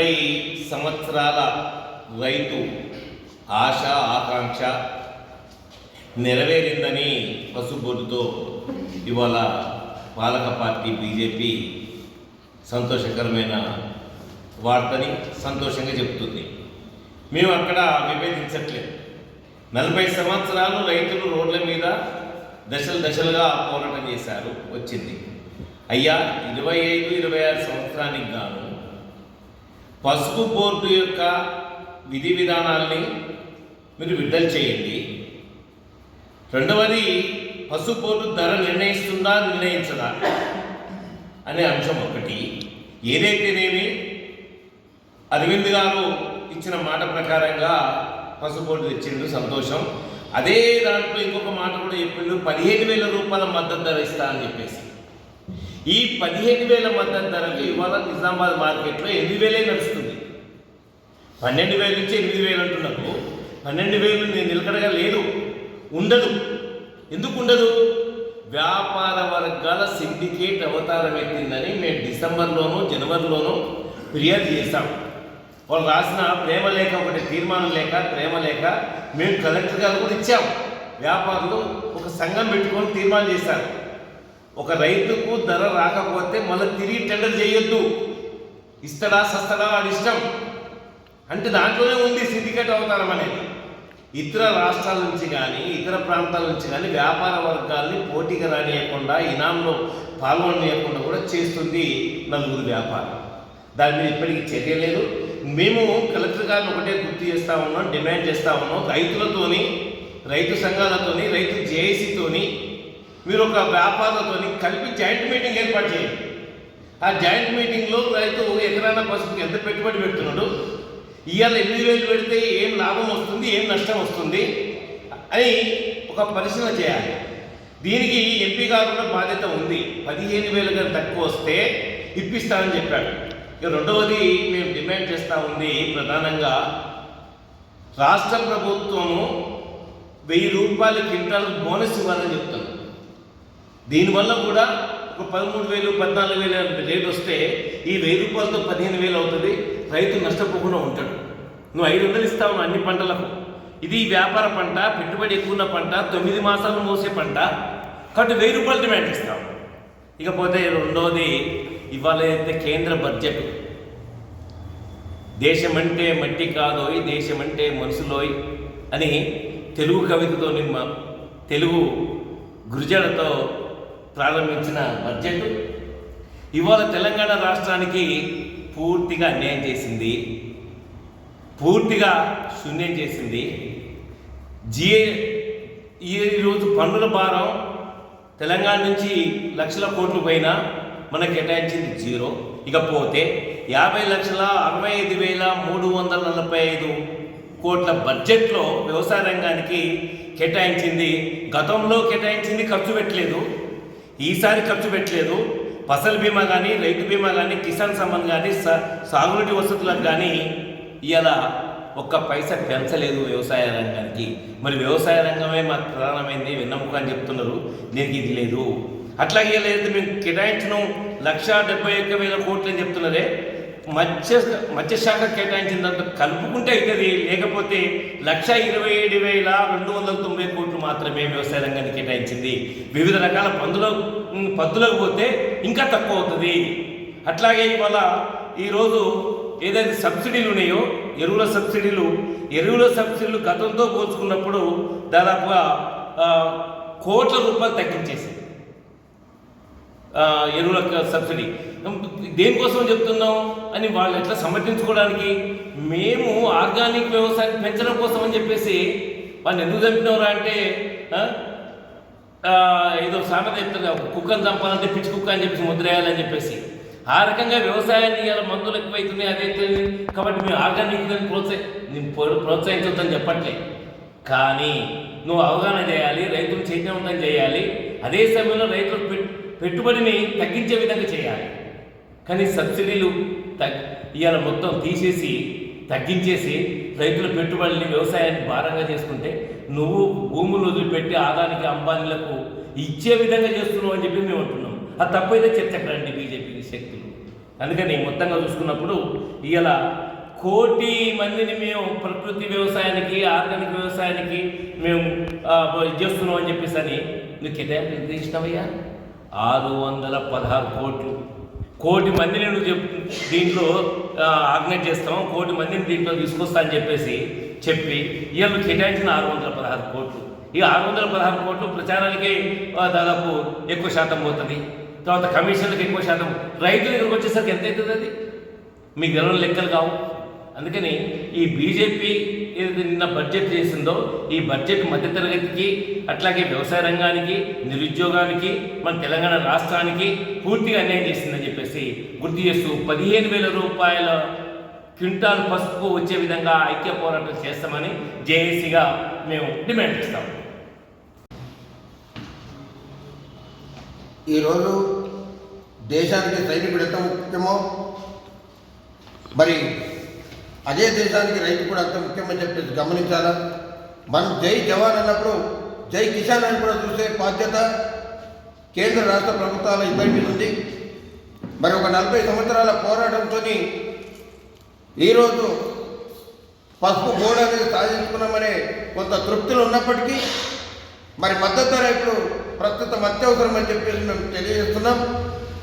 ముప్పై సంవత్సరాల రైతు ఆశ ఆకాంక్ష నెరవేరిందని పసుబొట్టుతో ఇవాళ పాలక పార్టీ బీజేపీ సంతోషకరమైన వార్తని సంతోషంగా చెప్తుంది. మేము అక్కడ విభేదించట్లేదు. నలభై సంవత్సరాలు రైతులు రోడ్ల మీద దశలు దశలుగా పోరాటం చేశారు వచ్చింది. అయ్యా ఇరవై ఐదు ఇరవై ఆరు సంవత్సరానికి గాను పసుపు బోర్డు యొక్క విధి విధానాల్ని మీరు విడుదల చేయండి. రెండవది పసుపు బోర్డు ధర నిర్ణయిస్తుందా నిర్ణయించదా అనే అంశం ఒకటి. ఏదైతేనేమి? అరవింద్ గారు ఇచ్చిన మాట ప్రకారంగా పసుపు బోర్డు తెచ్చిండు సంతోషం. అదే దాంట్లో ఇంకొక మాట కూడా చెప్పిండు పదిహేను వేల రూపాయల మద్దతు ధర ఇస్తా అని చెప్పేసి. ఈ పదిహేను వేల మద్దతు ధరలు ఇవాళ నిజామాబాద్ మార్కెట్లో ఎనిమిది వేలే నడుస్తుంది. పన్నెండు వేల నుంచి ఎనిమిది వేలు అంటున్నారు. పన్నెండు వేలు నేను నిలకడగా లేదు. ఉండదు. ఎందుకు ఉండదు? వ్యాపార వర్గాల సిండికేట్ అవతారం ఎత్తిందని మేము డిసెంబర్లోనూ జనవరిలోనూ ఫిర్యాదు చేశాం. వాళ్ళు రాసిన ప్రేమ లేఖ ఒకటి తీర్మానం లేక ప్రేమ లేక మేము కలెక్టర్ గారు కూడా ఇచ్చాం. వ్యాపారులు ఒక సంఘం పెట్టుకొని తీర్మానం చేశారు. ఒక రైతుకు ధర రాకపోతే మళ్ళీ తిరిగి టెండర్ చేయొద్దు. ఇస్తాడా సస్తాడా వాడి ఇష్టం. అంటే దాంట్లోనే ఉంది సిండికేట్ అవతారం అనేది. ఇతర రాష్ట్రాల నుంచి కానీ ఇతర ప్రాంతాల నుంచి కానీ వ్యాపార వర్గాల్ని పోటీగా రానియకుండా ఇనాంలో పాల్గొననీయకుండా కూడా చేస్తుంది నలుగురు వ్యాపారం దాని మీద ఇప్పటికీ చర్య లేదు. మేము కలెక్టర్ గారిని ఒకటే గుర్తు చేస్తా ఉన్నాం డిమాండ్ చేస్తా ఉన్నాం. రైతులతోని రైతు సంఘాలతోని రైతు జేఏసీతోని మీరు ఒక వ్యాపారులతో కలిపి జాయింట్ మీటింగ్ ఏర్పాటు చేయండి. ఆ జాయింట్ మీటింగ్లో రైతు ఎకరాన పసుపుకి ఎంత పెట్టుబడి పెడుతున్నాడు? ఇవాళ ఎనిమిది వేలు పెడితే ఏం లాభం వస్తుంది? ఏం నష్టం వస్తుంది? అని ఒక పరిశీలన చేయాలి. దీనికి ఎంపీ గారు కూడా బాధ్యత ఉంది. పదిహేను వేలు కానీ తక్కువ వస్తే ఇప్పిస్తానని చెప్పాడు. ఇక రెండవది మేము డిమాండ్ చేస్తూ ఉంది ప్రధానంగా రాష్ట్ర ప్రభుత్వము వెయ్యి రూపాయల క్వింటాల్ బోనస్ ఇవ్వాలని చెప్తున్నాం. దీనివల్ల కూడా ఒక పదమూడు వేలు పద్నాలుగు వేలు రేట్ వస్తే ఈ వెయ్యి రూపాయలతో పదిహేను వేలు అవుతుంది. రైతు నష్టపోకుండా ఉంటాడు. నువ్వు ఐదు వందలు ఇస్తావు అన్ని పంటలకు. ఇది వ్యాపార పంట పెట్టుబడి ఎక్కువ ఉన్న పంట తొమ్మిది మాసాలు మోసే పంట. కాబట్టి వెయ్యి రూపాయలు డిమాండ్ ఇస్తాం ఇకపోతే రెండోది ఇవాళ అయితే కేంద్ర బడ్జెట్. దేశమంటే మట్టి కాదోయ్ దేశమంటే మనుషులోయ్ అని తెలుగు కవితతో నిమ్మ తెలుగు గురుజాడతో ప్రారంభించిన బడ్జెట్ ఇవాళ తెలంగాణ రాష్ట్రానికి పూర్తిగా అన్యాయం చేసింది. పూర్తిగా శూన్యం చేసింది. జిఏ ఈరోజు పన్నుల భారం తెలంగాణ నుంచి లక్షల కోట్ల పైన మనకు కేటాయించింది జీరో. ఇకపోతే యాభై లక్షల అరవై ఐదు వేల మూడు వందల నలభై ఐదు కోట్ల బడ్జెట్లో వ్యవసాయ రంగానికి కేటాయించింది. గతంలో కేటాయించింది ఖర్చు పెట్టలేదు. ఈసారి ఖర్చు పెట్టలేదు. ఫసల్ బీమా కానీ రైతు బీమా కానీ కిసాన్ సమ్మాన్ కానీ సా సాగునీటి వసతులకు కానీ ఇలా ఒక్క పైసా పెంచలేదు వ్యవసాయ రంగానికి. మరి వ్యవసాయ రంగమే మాకు ప్రధానమైంది వెన్నెముక అని చెప్తున్నారు. దీనికి ఇది లేదు. అట్లాగే లేదు మేము కేటాయించిన లక్ష డెబ్బై ఒక్క వేల కోట్లు అని చెప్తున్నారే. మత్స్య మత్స్యశాఖ కేటాయించిన కలుపుకుంటే అవుతుంది లేకపోతే లక్ష ఇరవై ఏడు వేల రెండు వందల తొంభై కోట్లు మాత్రమే వ్యవసాయ రంగానికి కేటాయించింది. వివిధ రకాల పందుల పద్దులకు పోతే ఇంకా తక్కువ అవుతుంది. అట్లాగే ఇవాళ ఈరోజు ఏదైతే సబ్సిడీలు ఉన్నాయో ఎరువుల సబ్సిడీలు ఎరువుల సబ్సిడీలు గతంతో పోల్చుకున్నప్పుడు దాదాపుగా కోట్ల రూపాయలు తగ్గించేసింది ఎరువుల సబ్సిడీ. దేనికోసం చెప్తున్నాం అని వాళ్ళు ఎట్లా సమర్థించుకోవడానికి? మేము ఆర్గానిక్ వ్యవసాయం పెంచడం కోసం అని చెప్పేసి వాళ్ళు ఎందుకు చంపినవరా అంటే ఏదో సామెత చెప్తున్నారు కుక్కను చంపాలంటే పిచ్చి కుక్క అని చెప్పేసి ముద్రేయాలని చెప్పేసి. ఆ రకంగా వ్యవసాయాన్ని ఇలా మందులు ఎక్కువైతున్నాయి అదైతే కాబట్టి మేము ఆర్గానిక్ ప్రోత్సహి నేను ప్రోత్సహించొద్దని చెప్పట్లే. కానీ నువ్వు అవగాహన చేయాలి రైతులు చైతన్యవంతం చేయాలి. అదే సమయంలో రైతులు పెట్టుబడిని తగ్గించే విధంగా చేయాలి. కానీ సబ్సిడీలు తగ్ ఇవాళ మొత్తం తీసేసి తగ్గించేసి రైతుల పెట్టుబడిని వ్యవసాయాన్ని భారంగా చేసుకుంటే నువ్వు భూములు వదిలిపెట్టి ఆదానికి అంబానీలకు ఇచ్చే విధంగా చేస్తున్నావు అని చెప్పి మేము అంటున్నాం. అది తప్పైతే చర్చకు బీజేపీ శక్తులు. అందుకని మొత్తంగా చూసుకున్నప్పుడు ఇవాళ కోటి మందిని మేము ప్రకృతి వ్యవసాయానికి ఆర్గానిక్ వ్యవసాయానికి మేము ఇది చేస్తున్నాం అని చెప్పేసి అని నువ్వు కేటాయింపు ఎంత ఇచ్చినావయ్యా ఆరు వందల పదహారు కోట్లు. కోటి మందిని నువ్వు చెప్ దీంట్లో ఆగ్నేట్ చేస్తాం కోటి మందిని దీంట్లో తీసుకొస్తా అని చెప్పేసి చెప్పి వీళ్ళు కేటాయించిన ఆరు వందల పదహారు కోట్లు. ఈ ఆరు వందల పదహారు కోట్లు ప్రచారానికి దాదాపు ఎక్కువ శాతం పోతుంది. తర్వాత కమిషన్లకు ఎక్కువ శాతం. రైతుల దగ్గరకు వచ్చేసరికి ఎంత అవుతుంది అది? మీకు తెలవని లెక్కలు కావు. అందుకని ఈ బీజేపీ ఏదైతే నిన్న బడ్జెట్ చేసిందో ఈ బడ్జెట్ మధ్యతరగతికి అట్లాగే వ్యవసాయ రంగానికి నిరుద్యోగానికి మన తెలంగాణ రాష్ట్రానికి పూర్తిగా అన్యాయం చేసిందని చెప్పేసి గుర్తు చేస్తూ పదిహేను వేల రూపాయల క్వింటాల్ పసుపు వచ్చే విధంగా ఐక్య పోరాటం చేస్తామని జేఏసీగా మేము డిమాండ్ చేస్తాం. ఈరోజు దేశానికి సైనికుడు ఎంత ముఖ్యమో మరి అదే దేశానికి రైతు కూడా అంత ముఖ్యమని చెప్పేసి గమనించాలా? మనం జై జవాన్ అన్నప్పుడు జై కిసాన్ అని కూడా చూసే బాధ్యత కేంద్ర రాష్ట్ర ప్రభుత్వాల ఇబ్బంది మీద ఉంది. మరి ఒక నలభై సంవత్సరాల పోరాటంతో ఈరోజు పసుపు గోడ అనేది సాధించుకున్నామనే కొంత తృప్తులు ఉన్నప్పటికీ మరి మద్దతు రైతులు ప్రస్తుతం అత్యవసరం అని చెప్పేసి మేము తెలియజేస్తున్నాం.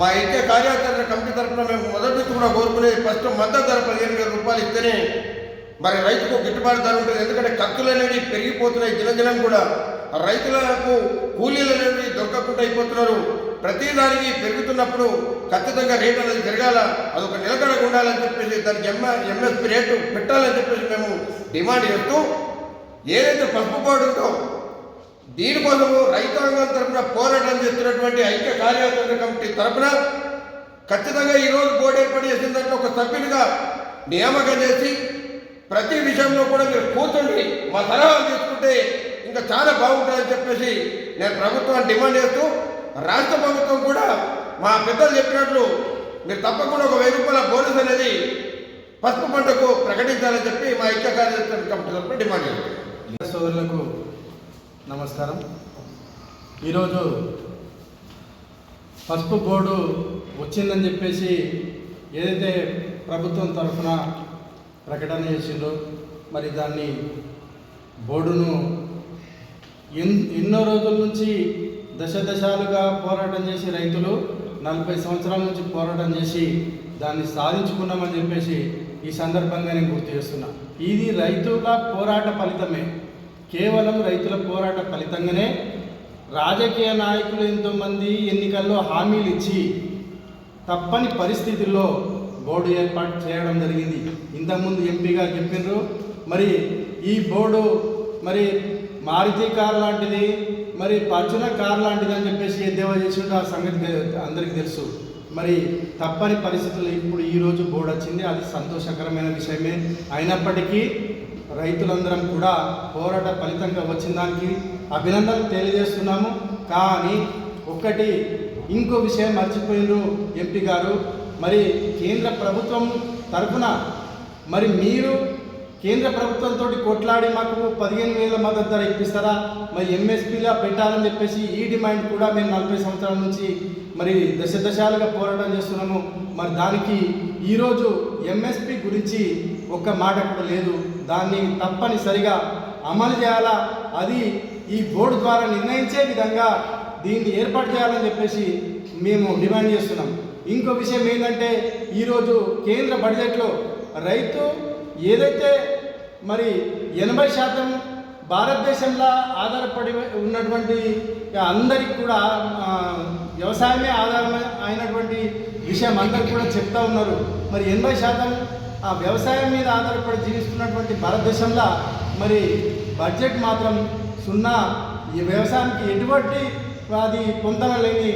మా ఐక్య కార్యాచరణ కమిటీ తరఫున మేము మొదటి కూడా కోరుకునేది ఫస్ట్ మద్దతు ధర పదిహేను వేల రూపాయలు ఇస్తేనే మరి రైతుకు గిట్టుబాటు ధర ఉంటుంది. ఎందుకంటే ఖర్చులు అనేవి పెరిగిపోతున్నాయి. దినదినం కూడా రైతులకు కూలీలు అనేవి దొరకకుండా అయిపోతున్నారు. ప్రతిదానికి పెరుగుతున్నప్పుడు ఖచ్చితంగా రేటు అనేది జరగాల. అదొక నిలకడగా ఉండాలని చెప్పేసి దానికి ఎంఎ ఎంఎస్పి రేటు పెట్టాలని చెప్పేసి మేము డిమాండ్ చేస్తూ ఏదైతే పసుపు బోర్డు ఉందో దీనికోసము రైతాంగం తరఫున పోరాటం చేస్తున్నటువంటి ఐక్య కార్యాచరణ కమిటీ తరఫున ఖచ్చితంగా ఈరోజు బోర్డు ఏర్పాటు చేసిన దాంట్లో ఒక సభ్యునిగా నియామకం చేసి ప్రతి విషయంలో కూడా మీరు కూర్చుండి మా సలహాలు తీసుకుంటే ఇంకా చాలా బాగుంటుందని చెప్పేసి నేను ప్రభుత్వాన్ని డిమాండ్ చేస్తూ రాష్ట్ర ప్రభుత్వం కూడా మా పెద్దలు చెప్పినట్లు మీరు తప్పకుండా ఒక వెయ్యి రూపాయల బోనస్ అనేది పసుపు పంటకు ప్రకటించాలని చెప్పి మా ఐక్య కార్యదర్శి కమిటీ తరఫున డిమాండ్ చేస్తున్నాం. సోదరులకు నమస్కారం. ఈరోజు పసుపు బోర్డు వచ్చిందని చెప్పేసి ఏదైతే ప్రభుత్వం తరఫున ప్రకటన చేసిందో మరి దాన్ని బోర్డును ఎన్ ఎన్నో రోజుల నుంచి దశ దశాలుగా పోరాటం చేసి రైతులు నలభై సంవత్సరాల నుంచి పోరాటం చేసి దాన్ని సాధించుకున్నామని చెప్పేసి ఈ సందర్భంగా నేను గుర్తు చేస్తున్నా. ఇది రైతుల పోరాట ఫలితమే. కేవలం రైతుల పోరాట ఫలితంగానే రాజకీయ నాయకులు ఎంతోమంది ఎన్నికల్లో హామీలు ఇచ్చి తప్పని పరిస్థితుల్లో బోర్డు ఏర్పాటు చేయడం జరిగింది. ఇంతకుముందు ఎంపీగా చెప్పిండ్రు మరి ఈ బోర్డు మరి మారుతి కార్ లాంటిది మరి పర్చున కార్ లాంటిది అని చెప్పేసి ఎద్దేవా చేసిండు ఆ సంగతి అందరికీ తెలుసు. మరి తప్పని పరిస్థితుల్లో ఇప్పుడు ఈరోజు బోర్డు వచ్చింది. అది సంతోషకరమైన విషయమే. అయినప్పటికీ రైతులందరం కూడా పోరాట ఫలితంగా వచ్చిన దానికి అభినందనలు తెలియజేస్తున్నాము. కానీ ఒక్కటి ఇంకో విషయం మర్చిపోయినారు ఎంపీ గారు. మరి కేంద్ర ప్రభుత్వం తరఫున మరి మీరు కేంద్ర ప్రభుత్వంతో కొట్లాడి మాకు పదిహేను వేల మద్దతు ధర ఇప్పిస్తారా? మరి ఎంఎస్పీలా పెట్టాలని చెప్పేసి ఈ డిమాండ్ కూడా మేము నలభై సంవత్సరాల నుంచి మరి దశ దశాలుగా పోరాటం చేస్తున్నాము. మరి దానికి ఈరోజు ఎంఎస్పి గురించి ఒక్క మాట కూడా లేదు. దాన్ని తప్పనిసరిగా అమలు చేయాలా? అది ఈ బోర్డు ద్వారా నిర్ణయించే విధంగా దీన్ని ఏర్పాటు చేయాలని చెప్పేసి మేము డిమాండ్ చేస్తున్నాం. ఇంకో విషయం ఏంటంటే ఈరోజు కేంద్ర బడ్జెట్లో రైతు ఏదైతే మరి ఎనభై శాతం భారతదేశంలో ఆధారపడి ఉన్నటువంటి అందరికి కూడా వ్యవసాయమే ఆధారం అయినటువంటి విషయం అందరికి కూడా చెప్తా ఉన్నారు. మరి ఎనభై శాతం ఆ వ్యవసాయం మీద ఆధారపడి జీవిస్తున్నటువంటి భారతదేశంలో మరి బడ్జెట్ మాత్రం సున్నా. ఈ వ్యవసాయానికి ఎటువంటి అది పొందన లేని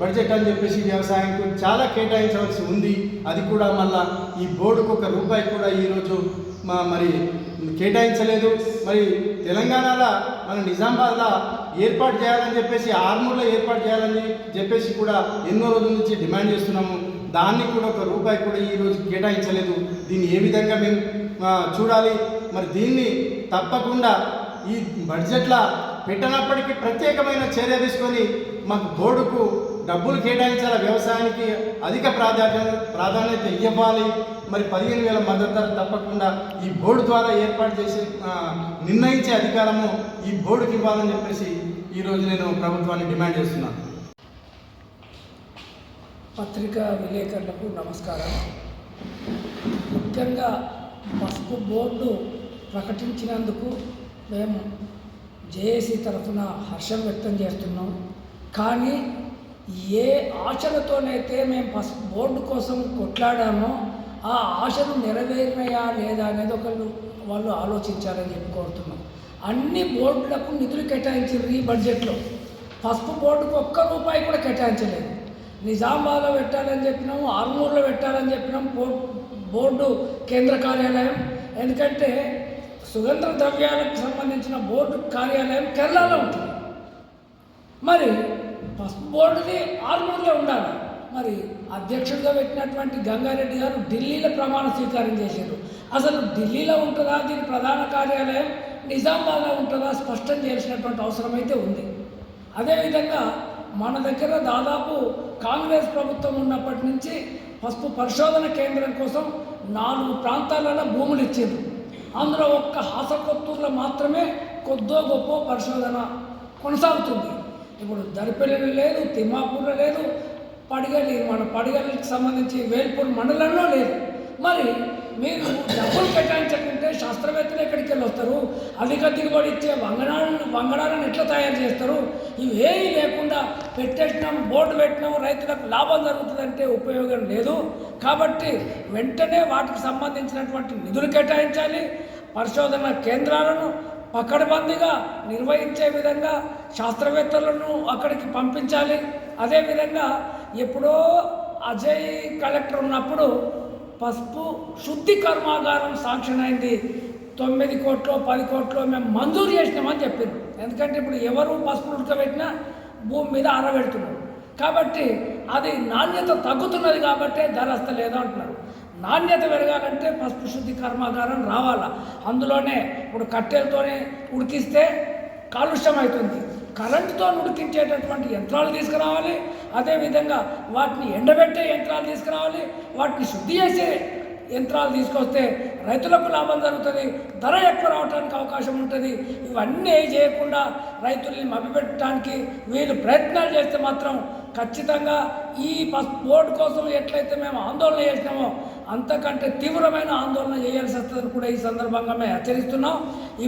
బడ్జెట్ అని చెప్పేసి వ్యవసాయంకు చాలా కేటాయించవలసి ఉంది. అది కూడా మళ్ళా ఈ బోర్డుకు ఒక రూపాయి కూడా ఈరోజు మా మరి కేటాయించలేదు. మరి తెలంగాణలో మన నిజామాబాద్లో ఏర్పాటు చేయాలని చెప్పేసి ఆర్మూర్లో ఏర్పాటు చేయాలని చెప్పేసి కూడా ఎన్నో రోజుల నుంచి డిమాండ్ చేస్తున్నాము. దాన్ని కూడా ఒక రూపాయి కూడా ఈరోజు కేటాయించలేదు. దీన్ని ఏ విధంగా మేము చూడాలి? మరి దీన్ని తప్పకుండా ఈ బడ్జెట్లో పెట్టనప్పటికీ ప్రత్యేకమైన చర్య తీసుకొని మాకు బోర్డుకు డబ్బులు కేటాయించాలి వ్యవసాయానికి అధిక ప్రాధాన్యత ప్రాధాన్యత ఇవ్వాలి. మరి పదిహేను వేల మద్దతు ధర తప్పకుండా ఈ బోర్డు ద్వారా ఏర్పాటు చేసి నిర్ణయించే అధికారము ఈ బోర్డుకి ఇవ్వాలని చెప్పేసి ఈరోజు నేను ప్రభుత్వాన్ని డిమాండ్ చేస్తున్నాను. పత్రికా విలేకరులకు నమస్కారం. ముఖ్యంగా పసుపు బోర్డు ప్రకటించినందుకు మేము జేఏసీ తరఫున హర్షం వ్యక్తం చేస్తున్నాం. కానీ ఏ ఆశలతోనైతే మేము పసుపు బోర్డు కోసం కొట్లాడామో ఆ ఆశలు నెరవేరినాయా లేదా అనేది ఒకళ్ళు వాళ్ళు ఆలోచించాలని చెప్పి కోరుతున్నాం. అన్ని బోర్డులకు నిధులు కేటాయించారు ఈ బడ్జెట్లో. పసుపు బోర్డుకు ఒక్క రూపాయి కూడా కేటాయించలేదు. నిజామాబాద్లో పెట్టాలని చెప్పినాము ఆర్మూర్లో పెట్టాలని చెప్పినాం బోర్డు బోర్డు కేంద్ర కార్యాలయం. ఎందుకంటే సుగంధ ద్రవ్యాలకు సంబంధించిన బోర్డు కార్యాలయం కేరళలో ఉంటుంది. మరి పసుపు బోర్డుది ఆర్మూర్లో ఉండాలి. మరి అధ్యక్షుడిగా పెట్టినటువంటి గంగారెడ్డి గారు ఢిల్లీలో ప్రమాణ స్వీకారం చేశారు. అసలు ఢిల్లీలో ఉంటుందా దీని ప్రధాన కార్యాలయం నిజామాబాద్లో ఉంటుందా స్పష్టం చేసినటువంటి అవసరం అయితే ఉంది. అదేవిధంగా మన దగ్గర దాదాపు కాంగ్రెస్ ప్రభుత్వం ఉన్నప్పటి నుంచి పసుపు పరిశోధన కేంద్రం కోసం నాలుగు ప్రాంతాలలో భూములు ఇచ్చింది అందులో ఒక్క హాసకొత్తూరులో మాత్రమే కొద్దో గొప్ప పరిశోధన కొనసాగుతుంది. ఇప్పుడు దరిపెల్లి లేదు తిమ్మాపూర్లో లేదు పడిగలి మన పడిగలికి సంబంధించి వేల్పూర్ మండలంలో లేదు. మరి మీరు డబ్బులు కేటాయించకుంటే శాస్త్రవేత్తలు ఎక్కడికి వెళ్ళి వస్తారు అధిక దిగుబడి ఇచ్చే వంగనాడు బంగారాలను ఎట్లా తయారు చేస్తారు? ఇవేమీ లేకుండా పెట్టేసినాం బోర్డు పెట్టినాము రైతులకు లాభం జరుగుతుందంటే ఉపయోగం లేదు. కాబట్టి వెంటనే వాటికి సంబంధించినటువంటి నిధులు కేటాయించాలి పరిశోధన కేంద్రాలను పకడ్బందీగా నిర్వహించే విధంగా శాస్త్రవేత్తలను అక్కడికి పంపించాలి. అదేవిధంగా ఎప్పుడో అజయ్ కలెక్టర్ ఉన్నప్పుడు పసుపు శుద్ధి కర్మాగారం సాంక్షన్ అయింది. తొమ్మిది కోట్లు పది కోట్లు మేము మంజూరు చేసినామని చెప్పారు. ఎందుకంటే ఇప్పుడు ఎవరు పసుపు ఉడకబెట్టినా భూమి మీద ఆరబెడుతున్నారు కాబట్టి అది నాణ్యత తగ్గుతున్నది కాబట్టే ధర వస్తలేదు అంటున్నారు. నాణ్యత పెరగాలంటే పసుపు శుద్ధి కర్మాగారం రావాలా? అందులోనే ఇప్పుడు కట్టెలతోనే ఉడికిస్తే కాలుష్యం అవుతుంది. కరెంటుతో ఉడికించేటటువంటి యంత్రాలు తీసుకురావాలి. అదేవిధంగా వాటిని ఎండబెట్టే యంత్రాలు తీసుకురావాలి. వాటిని శుద్ధి చేసే యంత్రాలు తీసుకొస్తే రైతులకు లాభం జరుగుతుంది ధర ఎక్కువ రావడానికి అవకాశం ఉంటుంది. ఇవన్నీ చేయకుండా రైతుల్ని మభ్యపెట్టడానికి వీళ్ళు ప్రయత్నాలు చేస్తే మాత్రం ఖచ్చితంగా ఈ బోర్డు కోసం ఎట్లయితే మేము ఆందోళన చేసినామో అంతకంటే తీవ్రమైన ఆందోళన చేయాల్సి వస్తుందని కూడా ఈ సందర్భంగా మేము హెచ్చరిస్తున్నాం.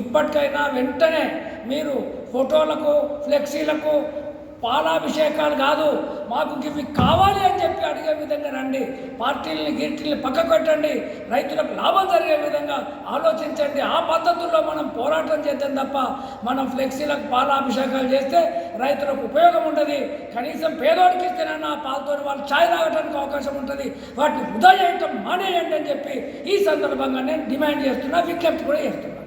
ఇప్పటికైనా వెంటనే మీరు ఫోటోలకు ఫ్లెక్సీలకు పాలాభిషేకాలు కాదు మాకు ఇవి కావాలి అని చెప్పి అడిగే విధంగా రండి. పార్టీలని గిర్టీల్ని పక్క పెట్టండి. రైతులకు లాభం జరిగే విధంగా ఆలోచించండి. ఆ పద్ధతుల్లో మనం పోరాటం చేద్దాం తప్ప మనం ఫ్లెక్సీలకు పాలాభిషేకాలు చేస్తే రైతులకు ఉపయోగం ఉండదు. కనీసం పేదోడికి ఇస్తేనన్నా ఆ పాలతో వాళ్ళు ఛాయ్ తాగడానికి అవకాశం ఉంటుంది. వాటిని వృధా చేయటం మానేయండి అని చెప్పి ఈ సందర్భంగా నేను డిమాండ్ చేస్తున్నా విజ్ఞప్తి కూడా చేస్తున్నా.